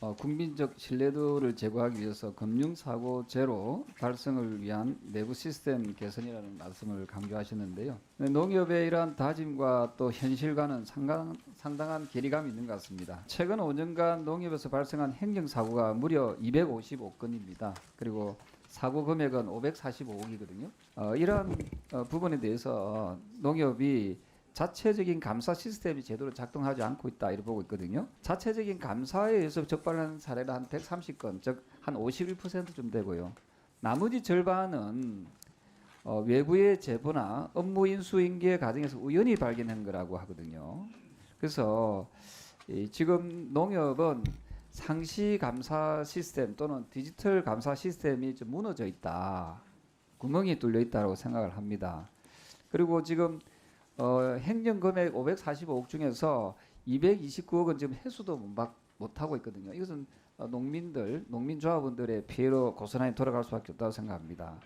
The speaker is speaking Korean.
어, 국민적 신뢰도를 제고하기 위해서 금융사고 제로 달성을 위한 내부 시스템 개선이라는 말씀을 강조하셨는데요. 네, 농협의 이러한 다짐과 또 현실과는 상당, 상당한 괴리감이 있는 것 같습니다. 최근 5년간 농협에서 발생한 행정사고가 무려 255건입니다. 그리고 사고 금액은 545억이거든요. 어, 이러한 어, 부분에 대해서 농협이 자체적인 감사 시스템이 제대로 작동하지 않고 있다 이렇게 보고 있거든요. 자체적인 감사에 의해서 적발하는 사례가 한 130건, 즉 한 51%좀 되고요. 나머지 절반은 어, 외부의 제보나 업무 인수인계 과정에서 우연히 발견한 거라고 하거든요. 그래서 이 지금 농협은 상시 감사 시스템 또는 디지털 감사 시스템이 좀 무너져 있다. 구멍이 뚫려 있다고 생각을 합니다. 그리고 지금 어, 행정 금액 545억 중에서 229억은 지금 회수도 못, 받- 못 하고 있거든요. 이것은 어, 농민들, 농민조합원들의 피해로 고스란히 돌아갈 수밖에 없다고 생각합니다.